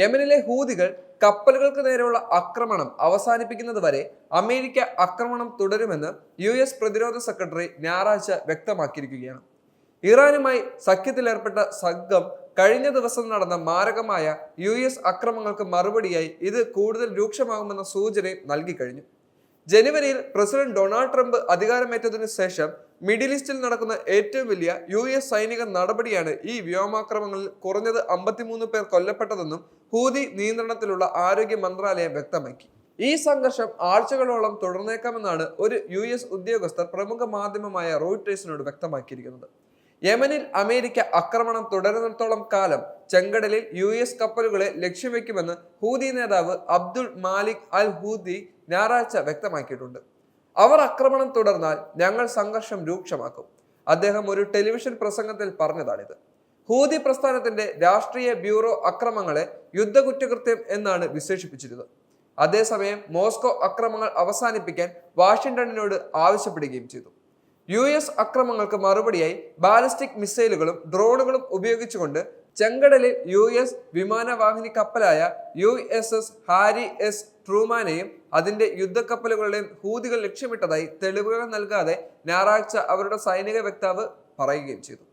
യമനിലെ ഹൂതികൾ കപ്പലുകൾക്ക് നേരെയുള്ള ആക്രമണം അവസാനിപ്പിക്കുന്നത് വരെ അമേരിക്ക ആക്രമണം തുടരുമെന്ന് യു എസ് പ്രതിരോധ സെക്രട്ടറി ഞായറാഴ്ച വ്യക്തമാക്കിയിരിക്കുകയാണ്. ഇറാനുമായി സഖ്യത്തിലേർപ്പെട്ട സംഘം കഴിഞ്ഞ ദിവസം നടന്ന മാരകമായ യു എസ് അക്രമങ്ങൾക്ക് മറുപടിയായി ഇത് കൂടുതൽ രൂക്ഷമാകുമെന്ന സൂചനയും നൽകി കഴിഞ്ഞു ജനുവരിയിൽ പ്രസിഡന്റ് ഡൊണാൾഡ് ട്രംപ് അധികാരമേറ്റതിനു ശേഷം മിഡിൽ ഈസ്റ്റിൽ നടക്കുന്ന ഏറ്റവും വലിയ യു എസ് സൈനിക നടപടിയാണ് ഈ വ്യോമാക്രമണങ്ങളിൽ കുറഞ്ഞത് അമ്പത്തിമൂന്ന് പേർ കൊല്ലപ്പെട്ടതെന്നും ഹൂതി നിയന്ത്രണത്തിലുള്ള ആരോഗ്യ മന്ത്രാലയം വ്യക്തമാക്കി. ഈ സംഘർഷം ആഴ്ചകളോളം തുടർന്നേക്കാമെന്നാണ് ഒരു യു എസ് ഉദ്യോഗസ്ഥർ പ്രമുഖ മാധ്യമമായ റോയിട്ടേഴ്സിനോട് വ്യക്തമാക്കിയിരിക്കുന്നത്. യമനിൽ അമേരിക്ക ആക്രമണം തുടരുന്നിടത്തോളം കാലം ചെങ്കടലിൽ യു എസ് കപ്പലുകളെ ലക്ഷ്യം വെക്കുമെന്ന് ഹൂതി നേതാവ് അബ്ദുൾ മാലിക് അൽ ഹൂദി ഞായറാഴ്ച വ്യക്തമാക്കിയിട്ടുണ്ട്. അവർ ആക്രമണം തുടർന്നാൽ ഞങ്ങൾ സംഘർഷം രൂക്ഷമാക്കും. അദ്ദേഹം ഒരു ടെലിവിഷൻ പ്രസംഗത്തിൽ പറഞ്ഞതാണിത്. ഹൂതി പ്രസ്ഥാനത്തിന്റെ രാഷ്ട്രീയ ബ്യൂറോ അക്രമങ്ങളെ യുദ്ധകുറ്റകൃത്യം എന്നാണ് വിശേഷിപ്പിച്ചിരുന്നത്. അതേസമയം മോസ്കോ അക്രമങ്ങൾ അവസാനിപ്പിക്കാൻ വാഷിംഗ്ടണിനോട് ആവശ്യപ്പെടുകയും ചെയ്തു. യു എസ് അക്രമങ്ങൾക്ക് മറുപടിയായി ബാലിസ്റ്റിക് മിസൈലുകളും ഡ്രോണുകളും ഉപയോഗിച്ചുകൊണ്ട് ചെങ്കടലിൽ യു എസ് വിമാനവാഹിനി കപ്പലായ U S S Harry S ട്രൂമാനെയും അതിന്റെ യുദ്ധക്കപ്പലുകളുടെയും ഹൂതികൾ ലക്ഷ്യമിട്ടതായി തെളിവുകൾ നൽകാതെ ഞായറാഴ്ച അവരുടെ സൈനിക വക്താവ് പറയുകയും ചെയ്തു.